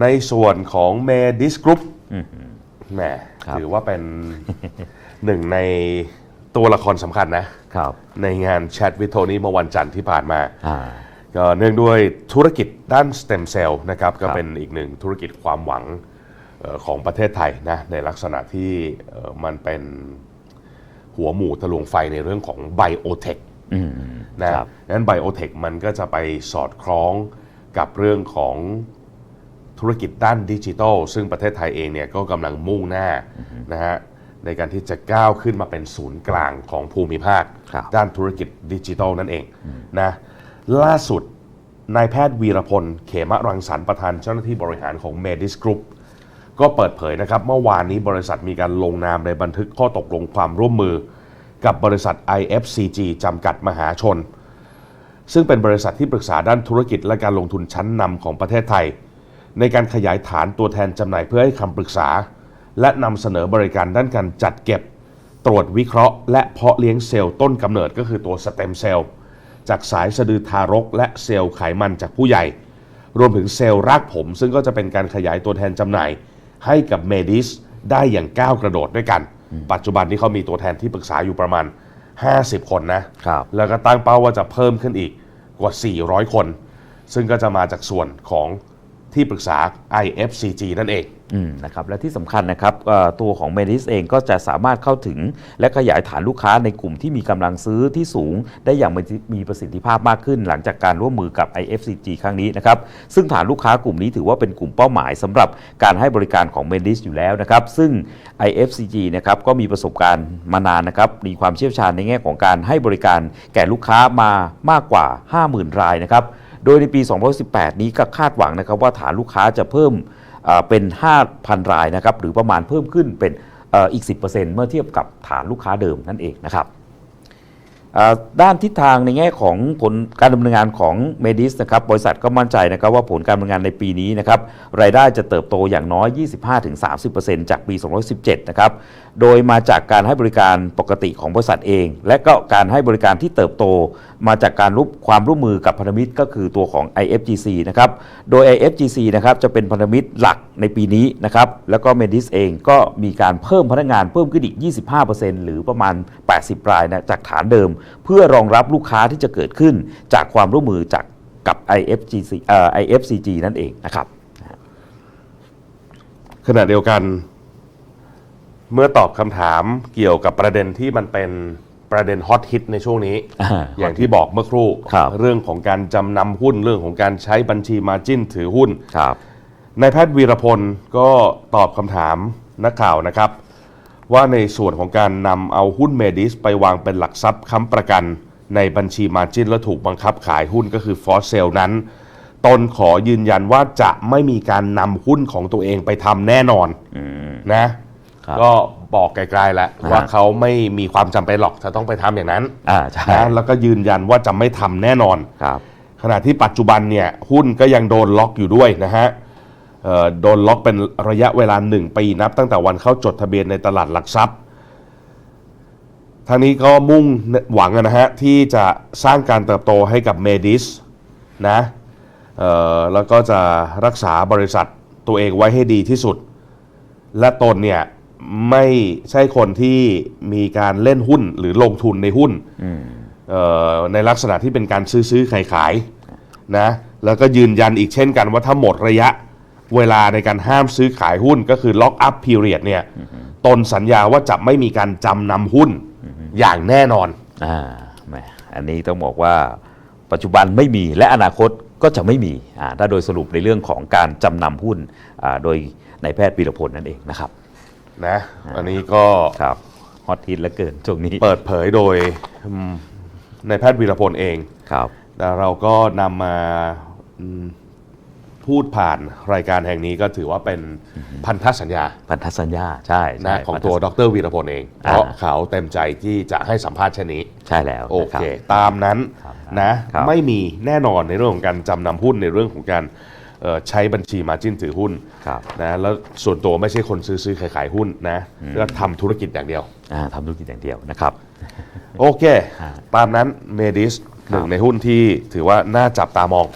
ในส่วนของเมดิสกรุ๊ปอืมแหมครับถือว่าเป็นหนึ่งในตัวละครสำคัญนะครับในงานแชทวิโทนี้เมื่อวันจันทร์ที่ผ่านมาอ่าก็เนื่องด้วยธุรกิจด้านสเต็มเซลล์นะครับก็ครับเป็นอีกหนึ่งธุรกิจความหวังเอ่อของประเทศไทยนะในลักษณะที่เอ่อมันเป็นหัวหมูทะลวงไฟในเรื่องของไบโอเทคอืมนะครับนั้นไบโอเทคมันก็จะไปสอดคล้องกับเรื่องของ ธุรกิจด้านดิจิทัล ซึ่งประเทศไทยเองเนี่ยก็กำลังมุ่งหน้านะฮะในการที่จะก้าวขึ้นมาเป็นศูนย์กลางของภูมิภาค ครับด้านธุรกิจดิจิทัลนั่นเองนะล่าสุดนายแพทย์วีรพล เขมรังสรรค์ประธานเจ้าหน้าที่บริหารของ Medis Group ก็เปิดเผยนะครับ เมื่อวานนี้บริษัทมีการลงนามในบันทึกข้อตกลงความร่วมมือ กับบริษัท IFCG จำกัดมหาชน ซึ่งเป็นบริษัทที่ปรึกษาด้านธุรกิจและการลงทุนชั้นนำของประเทศไทย ในการขยายฐานตัวแทนจำหน่ายเพื่อให้คำปรึกษา และนำเสนอบริการด้านการจัดเก็บ ตรวจวิเคราะห์ และเพาะเลี้ยงเซลล์ต้นกำเนิดก็คือตัวสเต็มเซลล์จากสายสะดือทารก และเซลล์ไขมันจากผู้ใหญ่ รวมถึงเซลล์รากผม ซึ่งก็จะเป็นการขยายตัวแทนจำหน่าย ให้กับเมดิสได้อย่างก้าวกระโดดด้วยกัน ปัจจุบันนี้เขามีตัวแทนที่ปรึกษาอยู่ประมาณ 50 คนนะครับแล้วก็ตั้งเป้าว่าจะเพิ่มขึ้นอีกกว่า 400 คน ซึ่งก็จะมาจากส่วนของ ที่ปรึกษา IFCG นั่นเองอนะครับและที่สำคัญนะครับตัวของ Medis เองก็จะสามารถเข้าถึง และขยายฐานลูกค้าในกลุ่มที่มีกำลังซื้อที่สูง ได้อย่างมีประสิทธิภาพมากขึ้น หลังจากการร่วมมือกับ IFCG ครั้งนี้นะครับซึ่งฐานลูกค้ากลุ่มนี้ถือว่าเป็นกลุ่มเป้าหมายสำหรับการให้บริการของ Medis อยู่แล้วนะครับซึ่ง IFCG นะครับก็มีประสบการณ์มานานนะครับมีความเชี่ยวชาญในแง่ของการให้บริการแก่ลูกค้ามามากกว่า 50,000 รายนะครับ โดยในปี 2018 นี้ก็คาดหวังนะครับว่าฐานลูกค้าจะเพิ่มเป็น 5,000 รายนะครับหรือประมาณเพิ่มขึ้นเป็นอีก 10%เมื่อเทียบกับฐานลูกค้าเดิมนั่นเองนะครับด้านทิศทางในแง่ของผลการดำเนินงานของเมดิสนะครับบริษัทก็มั่นใจนะครับว่าผลการดำเนินงานในปีนี้นะครับรายได้จะเติบโตอย่างน้อย 25-30%จากปี 2017 นะครับโดยมาจากการให้บริการปกติของบริษัทเอง และก็การให้บริการที่เติบโต มาจากการร่วมความร่วมมือกับพันธมิตรก็คือตัวของ IFGC นะครับ โดย IFGC นะครับจะเป็นพันธมิตรหลักในปีนี้นะครับ แล้วก็ Medis เองก็มีการเพิ่มพนักงานเพิ่มขึ้นอีก 25%หรือประมาณ 80 รายนะจากฐานเดิม เพื่อรองรับลูกค้าที่จะเกิดขึ้นจากความร่วมมือจากกับ IFGC เอ่อ IFCG นั่นเองนะครับ ขณะเดียวกัน เมื่อตอบคำถามเกี่ยวกับประเด็นที่มันเป็น ประเด็นฮอตฮิตในช่วงนี้อ่าอย่างที่บอกเมื่อครู่ครับเรื่องของการจำนำหุ้นเรื่องของการใช้บัญชีมาจิ้นถือหุ้นครับนายแพทย์วีรพลก็ตอบคำถามนักข่าวนะครับ ว่าในส่วนของการนำเอาหุ้นเมดิสไปวางเป็นหลักทรัพย์ค้ำประกัน ในบัญชีมาจินและถูกบังคับขายหุ้นก็คือฟอสเซลนั้นตนขอยืนยันว่าจะไม่มีการนำหุ้นของตัวเองไปทำแน่นอนนะครับก็ บอกไกลๆแล้วอ่าว่าเขาไม่มีความจำเป็นหรอกจะต้องไปทำอย่างนั้นอ่าใช่ นะแล้วก็ยืนยันว่าจะไม่ทำแน่นอน ครับ ขณะที่ปัจจุบันเนี่ยหุ้นก็ยังโดนล็อกอยู่ด้วยนะฮะเอ่อโดนล็อกเป็นระยะเวลา1ปีนับ ตั้งแต่วันเข้าจดทะเบียนในตลาดหลักทรัพย์ทางนี้ก็มุ่งหวังนะฮะที่จะสร้างการเติบโตให้กับเมดิสนะเอ่อแล้วก็จะรักษาบริษัทตัวเองไว้ให้ดีที่สุด และตนเนี่ย ไม่ใช่คนที่มีการเล่นหุ้นหรือลงทุนในหุ้นเอ่อในลักษณะที่เป็นการซื้อซื้อขายขายนะแล้วก็ยืนยันอีกเช่นกันว่าถ้าหมดระยะเวลาในการห้ามซื้อขายหุ้นก็คือ lock up period เนี่ยตนสัญญาว่าจะไม่มีการจำนำหุ้นอย่างแน่นอนอ่าแหมอันนี้ต้องบอกว่าปัจจุบันไม่มีและอนาคตก็จะไม่มีอ่าถ้าโดยสรุปในเรื่องของการจำนำหุ้นอ่าโดยนายแพทย์ปีรพลนั่นเองนะครับ นะ อันนี้ก็ครับฮอตฮิตเหลือเกินช่วงนี้เปิดเผยโดยอืมนายแพทย์วีรพลเองครับแต่เราก็นำมาอืมพูดผ่านรายการแห่งนี้ก็ถือว่าเป็นพันธสัญญา พันธสัญญาใช่ใช่นะของพันธตัวสัญญาดรวีรพลเอง เพอ่าราะเขาเต็มใจที่จะให้สัมภาษณ์เช่นนี้ ใช่แล้วโอนะรับเค ตามนั้นครับนะครับไม่มีแน่นอนในเรื่องของการจำนำหุ้นในเรื่องของการเอ่อ ใช้บัญชีมาจิ้นถือหุ้นครับนะแล้วส่วนตัวไม่ใช่คนซื้อซื้อขายขายหุ้นนะก็ทำธุรกิจอย่างเดียวอ่าทำธุรกิจอย่างเดียวนะครับ โอเค ตามนั้นเมดิสหนึ่งในหุ้นที่ถือว่าน่าจับตามอง